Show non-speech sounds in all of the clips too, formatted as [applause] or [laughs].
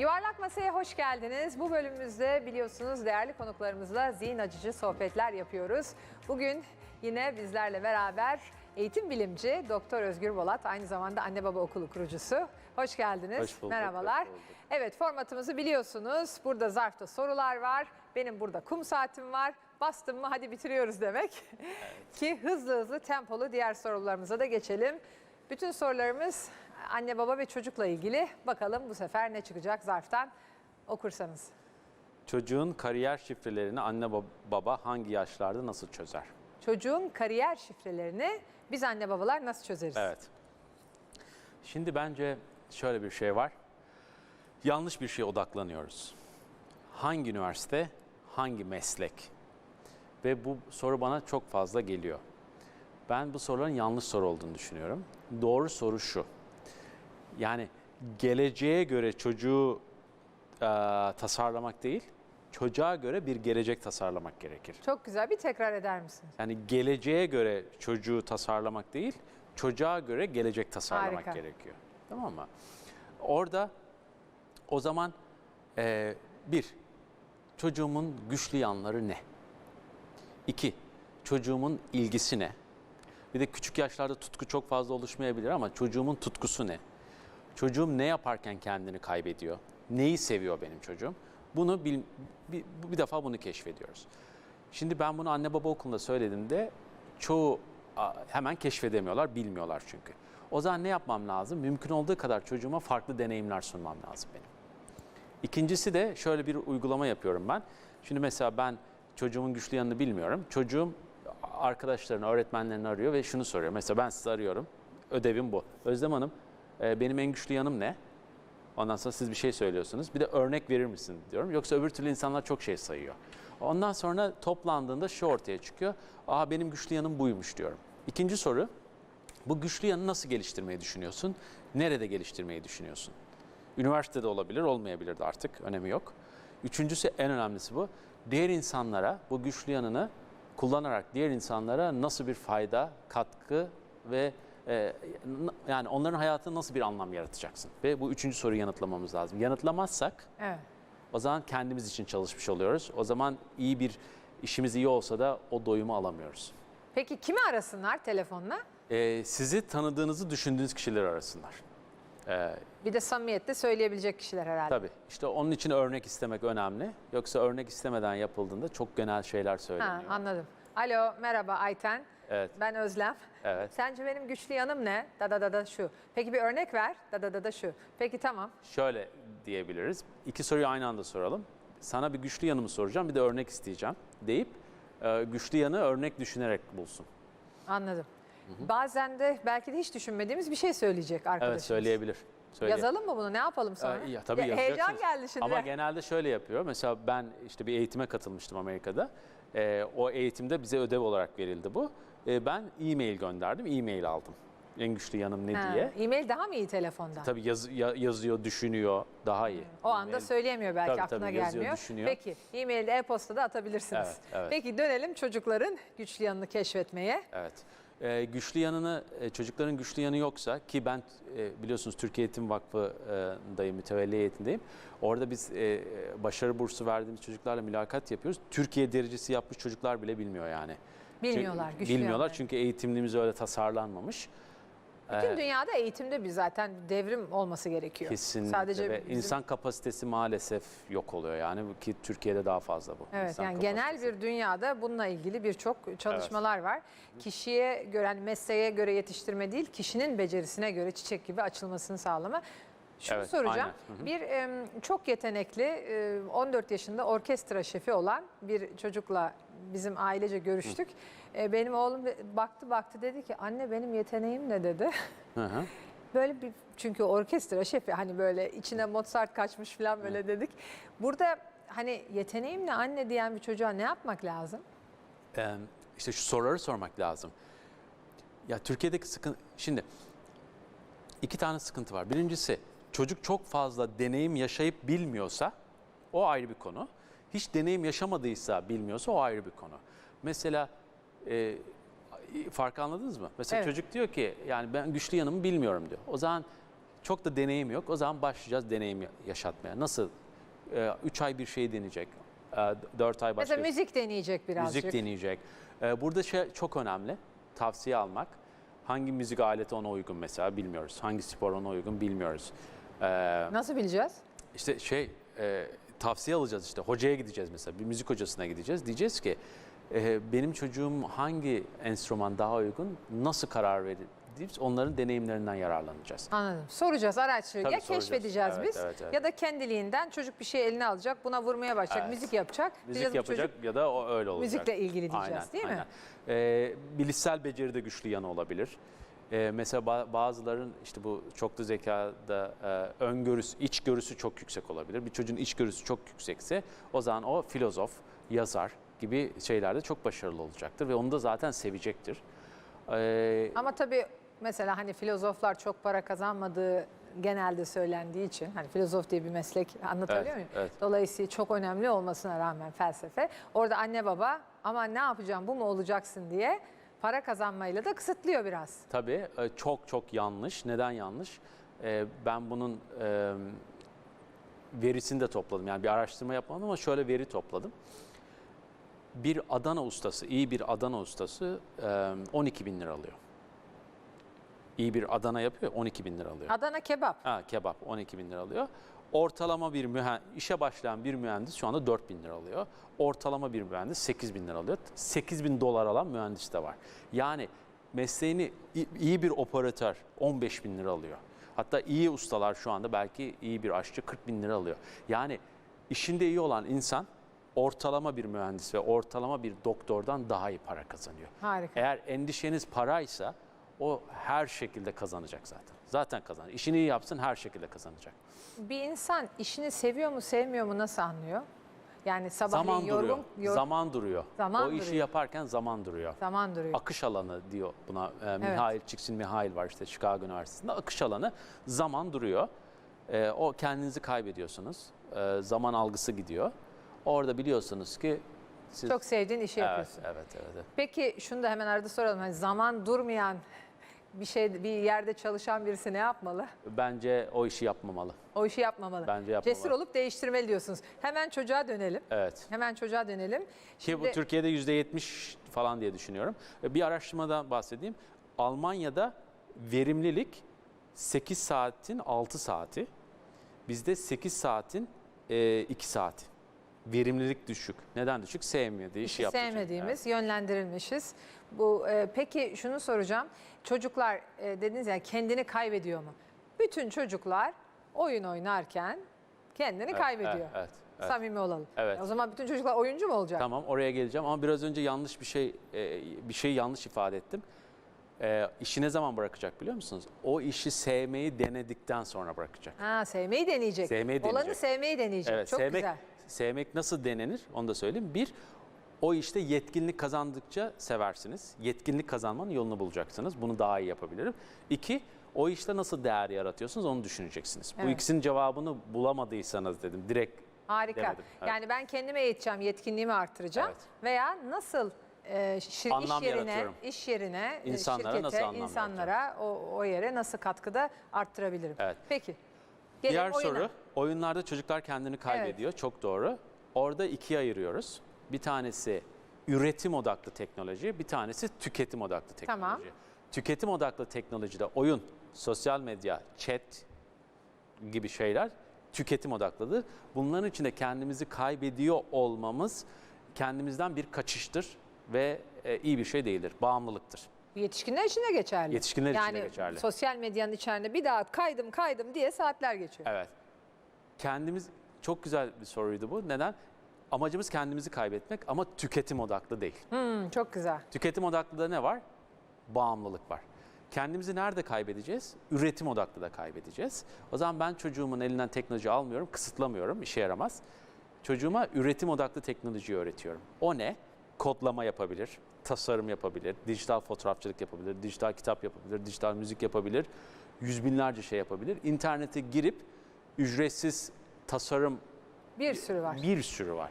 Yuvarlak Masa'ya hoş geldiniz. Bu bölümümüzde biliyorsunuz değerli konuklarımızla zihin açıcı sohbetler yapıyoruz. Bugün yine bizlerle beraber eğitim bilimci Doktor Özgür Bolat, aynı zamanda anne baba okulu kurucusu. Hoş geldiniz. Hoş bulduk, Merhabalar. hoş bulduk. Evet formatımızı biliyorsunuz. Burada zarfta sorular var. Benim burada kum saatim var. Bastım mı hadi bitiriyoruz demek. Ki hızlı hızlı tempolu diğer sorularımıza da geçelim. Bütün sorularımız anne baba ve çocukla ilgili. Bakalım bu sefer ne çıkacak zarftan okursanız. Çocuğun kariyer şifrelerini anne bab- baba hangi yaşlarda nasıl çözer? Çocuğun kariyer şifrelerini biz anne babalar nasıl çözeriz? Evet. Şimdi bence şöyle bir şey var. Yanlış bir şeye odaklanıyoruz. Hangi üniversite, hangi meslek? Ve bu soru bana çok fazla geliyor. Ben bu soruların yanlış soru olduğunu düşünüyorum. Doğru soru şu. Yani geleceğe göre çocuğu eee, tasarlamak değil, çocuğa göre bir gelecek tasarlamak gerekir. Çok güzel bir tekrar eder misiniz? Yani geleceğe göre çocuğu tasarlamak değil, çocuğa göre gelecek tasarlamak Harika. gerekiyor. Tamam mı? Orada o zaman eee, bir, çocuğumun güçlü yanları ne? İki, çocuğumun ilgisi ne? Bir de küçük yaşlarda tutku çok fazla oluşmayabilir ama çocuğumun tutkusu ne? Çocuğum ne yaparken kendini kaybediyor? Neyi seviyor benim çocuğum? Bunu bil, bir, bir defa bunu keşfediyoruz. Şimdi ben bunu anne baba okulunda söylediğimde çoğu hemen keşfedemiyorlar, bilmiyorlar çünkü. O zaman ne yapmam lazım? Mümkün olduğu kadar çocuğuma farklı deneyimler sunmam lazım benim. İkincisi de şöyle bir uygulama yapıyorum ben. Şimdi mesela ben çocuğumun güçlü yanını bilmiyorum. Çocuğum arkadaşlarını, öğretmenlerini arıyor ve şunu soruyor. Mesela ben sizi arıyorum. Ödevim bu. Özlem Hanım, e, benim en güçlü yanım ne? Ondan sonra siz bir şey söylüyorsunuz. Bir de örnek verir misin diyorum. Yoksa öbür türlü insanlar çok şey sayıyor. Ondan sonra toplandığında şu ortaya çıkıyor. Aa benim güçlü yanım buymuş diyorum. İkinci soru. Bu güçlü yanı nasıl geliştirmeyi düşünüyorsun? Nerede geliştirmeyi düşünüyorsun? Üniversitede olabilir, olmayabilir de artık. Önemi yok. Üçüncüsü en önemlisi bu. Diğer insanlara bu güçlü yanını kullanarak diğer insanlara nasıl bir fayda, katkı ve e, n- yani onların hayatına nasıl bir anlam yaratacaksın? Ve bu üçüncü soruyu yanıtlamamız lazım. Yanıtlamazsak Evet. o zaman kendimiz için çalışmış oluyoruz. O zaman iyi bir işimiz iyi olsa da o doyumu alamıyoruz. Peki kimi arasınlar telefonla? E, sizi tanıdığınızı düşündüğünüz kişiler arasınlar. E, Bir de samimiyetle söyleyebilecek kişiler herhalde. Tabii. İşte onun için örnek istemek önemli. Yoksa örnek istemeden yapıldığında çok genel şeyler Ha, söyleniyor. anladım. Alo, merhaba Ayten. Evet. Ben Özlem. Evet. Sence benim güçlü yanım ne? Da da da da şu. Peki bir örnek ver. Da da da da şu. Peki tamam. Şöyle diyebiliriz. İki soruyu aynı anda soralım. Sana bir güçlü yanımı soracağım, bir de örnek isteyeceğim deyip e, güçlü yanı örnek düşünerek bulsun. Anladım. Bazen de belki de hiç düşünmediğimiz bir şey söyleyecek arkadaşımız. Evet söyleyebilir. Söyle. Yazalım mı bunu? Ne yapalım sonra? Ee, ya, tabii Ya. Heyecan geldi şimdi. Ama genelde şöyle yapıyor. Mesela ben işte bir eğitime katılmıştım Amerika'da. Ee, o eğitimde bize ödev olarak verildi bu. Ee, ben e-mail gönderdim, e-mail aldım. En güçlü yanım ne Ha, diye. E-mail daha mı iyi telefondan? Tabii yaz- ya- yazıyor, düşünüyor, daha iyi. O anda E-mail- söyleyemiyor belki Tabii, aklına tabii, yazıyor, gelmiyor. düşünüyor. Peki e-mailde e-postada atabilirsiniz. Evet, evet. Peki dönelim çocukların güçlü yanını keşfetmeye. Evet. Ee, güçlü yanını, e, çocukların güçlü yanı yoksa ki ben e, biliyorsunuz Türkiye Eğitim Vakfı'ndayım, mütevelli eğitimdeyim. Orada biz e, başarı bursu verdiğimiz çocuklarla mülakat yapıyoruz. Türkiye derecesi yapmış çocuklar bile bilmiyor yani. Bilmiyorlar Çünkü- güçlü Bilmiyorlar yanları. çünkü eğitimimiz öyle tasarlanmamış. Bütün Ee, dünyada eğitimde bir zaten devrim olması gerekiyor. Kesinlikle Sadece ve bizim- insan kapasitesi maalesef yok oluyor yani ki Türkiye'de daha fazla bu. Evet insan yani genel kapasitesi. bir dünyada bununla ilgili birçok çalışmalar var. Kişiye göre, yani mesleğe göre yetiştirme değil, kişinin becerisine göre çiçek gibi açılmasını sağlama. Şunu Evet, soracağım. aynen. Hı hı. Bir em, çok yetenekli, e, 14 yaşında orkestra şefi olan bir çocukla bizim ailece görüştük. E, Benim oğlum baktı baktı dedi ki anne benim yeteneğim ne dedi. Hı hı. [laughs] Böyle bir çünkü orkestra şefi hani böyle içine Mozart kaçmış falan böyle dedik. Burada hani yeteneğim ne anne diyen bir çocuğa ne yapmak lazım? Ee, işte şu soruları sormak lazım. Ya Türkiye'deki sıkıntı şimdi iki tane sıkıntı var. Birincisi çocuk çok fazla deneyim yaşayıp bilmiyorsa o ayrı bir konu. Hiç deneyim yaşamadıysa bilmiyorsa o ayrı bir konu. Mesela e, farkı anladınız mı? Mesela Evet. çocuk diyor ki yani ben güçlü yanımı bilmiyorum diyor. O zaman Çok da deneyim yok. O zaman başlayacağız deneyim yaşatmaya. Nasıl? 3 ay bir şey deneyecek. 4 ay başka Mesela müzik deneyecek birazcık. müzik deneyecek. Ee, Burada şey çok önemli. Tavsiye almak. Hangi müzik aleti ona uygun mesela bilmiyoruz. Hangi spor ona uygun bilmiyoruz. Ee, Nasıl bileceğiz? işte şey e, tavsiye alacağız işte hocaya gideceğiz mesela bir müzik hocasına gideceğiz. Diyeceğiz ki e, benim çocuğum hangi enstrüman daha uygun nasıl karar verir deyip onların deneyimlerinden yararlanacağız. Anladım. Soracağız, araştıracağız. Tabii Ya soracağız. keşfedeceğiz Evet, biz evet, evet. ya da kendiliğinden çocuk bir şey eline alacak, buna vurmaya başlayacak, Evet. müzik yapacak. Müzik Diyeceğiz yapacak çocuk ya da o öyle olacak. müzikle ilgili diyeceğiz Aynen, değil mi? aynen. Ee, bilişsel beceri de güçlü yanı olabilir. Ee, mesela ba- bazıların işte bu çoklu zekada e, öngörüsü, içgörüsü çok yüksek olabilir. Bir çocuğun içgörüsü çok yüksekse o zaman o filozof, yazar gibi şeylerde çok başarılı olacaktır ve onu da zaten sevecektir. Ee, Ama tabii mesela hani filozoflar çok para kazanmadığı genelde söylendiği için hani filozof diye bir meslek anlatabiliyor Evet, muyum? evet. Dolayısıyla çok önemli olmasına rağmen felsefe orada anne baba ama ne yapacağım bu mu olacaksın diye para kazanmayla da kısıtlıyor biraz. Tabii e, çok çok yanlış. Neden yanlış? E, Ben bunun e, verisini de topladım. Yani bir araştırma yapmadım ama şöyle veri topladım. Bir Adana ustası, iyi bir Adana ustası e, 12 bin lira alıyor. İyi bir Adana yapıyor 12 bin lira alıyor. Adana kebap. Ha, kebap 12 bin lira alıyor. Ortalama bir mühendis, işe başlayan bir mühendis şu anda 4 bin lira alıyor. Ortalama bir mühendis 8 bin lira alıyor. 8 bin dolar alan mühendis de var. Yani mesleğini iyi bir operatör 15 bin lira alıyor. Hatta iyi ustalar şu anda belki iyi bir aşçı 40 bin lira alıyor. Yani işinde iyi olan insan ortalama bir mühendis ve ortalama bir doktordan daha iyi para kazanıyor. Harika. Eğer endişeniz paraysa o her şekilde kazanacak zaten. Zaten kazanacak. İşini iyi yapsın her şekilde kazanacak. Bir insan işini seviyor mu sevmiyor mu nasıl anlıyor? Yani sabahleyin Zaman yorgun, duruyor. yor- Zaman duruyor. Zaman o işi duruyor. yaparken zaman duruyor. zaman duruyor. Akış alanı diyor buna. E, Mihail Csikszentmihalyi var işte Chicago Üniversitesi'nde. Akış alanı zaman duruyor. E, o kendinizi kaybediyorsunuz. E, zaman algısı gidiyor. Orada biliyorsunuz ki siz Çok sevdiğin işi evet, yapıyorsun. evet, evet, evet. Peki şunu da hemen arada soralım. Hani zaman durmayan bir şey bir yerde çalışan birisi ne yapmalı? Bence o işi yapmamalı. O işi yapmamalı. Bence yapmamalı. Cesur olup değiştirmeli diyorsunuz. Hemen çocuğa dönelim. Evet. Hemen çocuğa dönelim. Ki bu Şimdi- Türkiye'de yüzde yetmiş falan diye düşünüyorum. E, Bir araştırmadan bahsedeyim. Almanya'da verimlilik 8 saatin 6 saati. Bizde 8 saatin 2 saati. Verimlilik düşük. Neden düşük? Sevmediği işi için. sevmediğimiz, yönlendirilmişiz. Bu e, peki şunu soracağım. Çocuklar e, dediniz ya kendini kaybediyor mu? Bütün çocuklar oyun oynarken kendini Evet, kaybediyor. evet, evet, evet. Samimi olalım. Evet. O zaman bütün çocuklar oyuncu mu olacak? Tamam oraya geleceğim ama biraz önce yanlış bir şey e, bir şey yanlış ifade ettim. E, işi ne zaman bırakacak biliyor musunuz? O işi sevmeyi denedikten sonra bırakacak. Ha, sevmeyi deneyecek. Sevmeyi Olanı deneyecek. sevmeyi deneyecek. Evet, Çok sevmek, güzel. Sevmek nasıl denenir onu da söyleyeyim. Bir, o işte yetkinlik kazandıkça seversiniz. Yetkinlik kazanmanın yolunu bulacaksınız. Bunu daha iyi yapabilirim. İki, o işte nasıl değer yaratıyorsunuz onu düşüneceksiniz. Bu Evet. ikisinin cevabını bulamadıysanız dedim direkt Harika. demedim. Evet. Yani ben kendime eğiteceğim, yetkinliğimi arttıracağım Evet. veya nasıl e, şir- Anlam iş yerine, iş yerine, İnsanlara şirkete, nasıl insanlara o, o yere nasıl katkıda arttırabilirim? Evet. Peki. Gelelim Diğer oyuna. soru, oyunlarda çocuklar kendini kaybediyor. Çok doğru. Orada ikiye ayırıyoruz. Bir tanesi üretim odaklı teknoloji, bir tanesi tüketim odaklı teknoloji. Tamam. Tüketim odaklı teknolojide oyun, sosyal medya, chat gibi şeyler tüketim odaklıdır. Bunların içinde kendimizi kaybediyor olmamız kendimizden bir kaçıştır ve e, iyi bir şey değildir. Bağımlılıktır. Yetişkinler için de geçerli. Yetişkinler için de yani geçerli. sosyal medyanın içerisinde bir daha kaydım kaydım diye saatler geçiyor. Evet. Kendimiz çok güzel bir soruydu bu. Neden? Amacımız kendimizi kaybetmek ama tüketim odaklı değil. Hmm, çok güzel. Tüketim odaklıda ne var? Bağımlılık var. Kendimizi nerede kaybedeceğiz? Üretim odaklı da kaybedeceğiz. O zaman ben çocuğumun elinden teknoloji almıyorum, kısıtlamıyorum, işe yaramaz. Çocuğuma üretim odaklı teknolojiyi öğretiyorum. O ne? Kodlama yapabilir, tasarım yapabilir, dijital fotoğrafçılık yapabilir, dijital kitap yapabilir, dijital müzik yapabilir, yüz binlerce şey yapabilir. İnternete girip ücretsiz tasarım Bir sürü var. bir sürü var.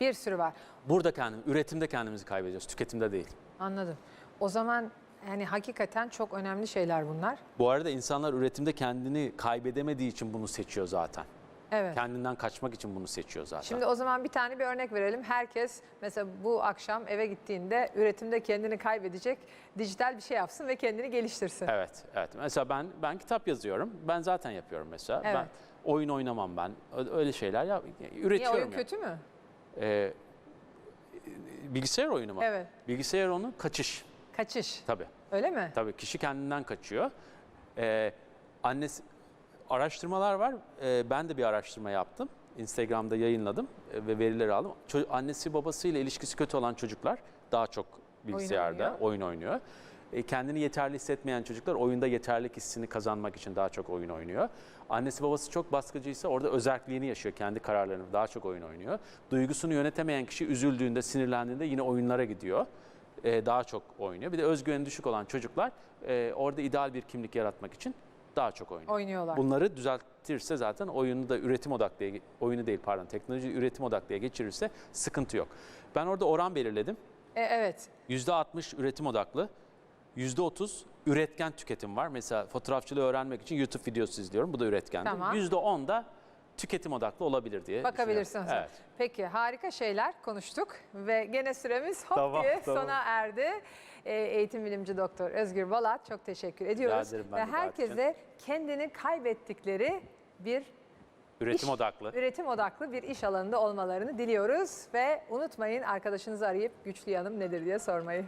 Bir sürü var. Burada kendim, üretimde kendimizi kaybediyoruz, tüketimde değil. Anladım. O zaman Yani hakikaten çok önemli şeyler bunlar. Bu arada insanlar üretimde kendini kaybedemediği için bunu seçiyor zaten. Evet. Kendinden kaçmak için bunu seçiyor zaten. Şimdi o zaman bir tane bir örnek verelim. Herkes mesela bu akşam eve gittiğinde üretimde kendini kaybedecek dijital bir şey yapsın ve kendini geliştirsin. Evet, evet. Mesela ben ben kitap yazıyorum. Ben zaten yapıyorum mesela. Ben Evet. oyun oynamam ben. Öyle şeyler ya Niye üretiyorum. oyun yani. kötü mü? Ee, bilgisayar oyunu mu? Evet. Bilgisayar oyunu kaçış Kaçış. tabii. Öyle mi? Tabii kişi kendinden kaçıyor. Ee, annesi araştırmalar var. Ee, ben de bir araştırma yaptım. Instagram'da yayınladım e, ve verileri aldım. Ço- annesi babasıyla ilişkisi kötü olan çocuklar daha çok bilgisayarda oynuyor. oyun oynuyor. E, kendini yeterli hissetmeyen çocuklar oyunda yeterlik hissini kazanmak için daha çok oyun oynuyor. Annesi babası çok baskıcıysa orada özerkliğini yaşıyor, kendi kararlarını daha çok oyun oynuyor. Duygusunu yönetemeyen kişi üzüldüğünde, sinirlendiğinde yine oyunlara gidiyor. E, daha çok oynuyor. Bir de özgüveni düşük olan çocuklar e, orada ideal bir kimlik yaratmak için daha çok oynuyor. Oynuyorlar. Bunları düzeltirse zaten oyunu da üretim odaklıya, oyunu değil pardon teknoloji üretim odaklıya geçirirse sıkıntı yok. Ben orada oran belirledim. E, evet. %60 üretim odaklı, %30 üretken tüketim var. Mesela fotoğrafçılığı öğrenmek için YouTube videosu izliyorum. Bu da üretkendir. Tamam. %10 da tüketim odaklı olabilir diye Bakabilirsiniz. Evet. Peki harika şeyler konuştuk ve gene süremiz hop Tamam, diye tamam. sona erdi. Ee, eğitim bilimci doktor Özgür Balat çok teşekkür ediyoruz. ederim ben ve de davet herkese kendini kaybettikleri bir Üretim İş- odaklı. üretim odaklı bir iş alanında olmalarını diliyoruz ve unutmayın arkadaşınızı arayıp güçlü yanım nedir diye sormayı.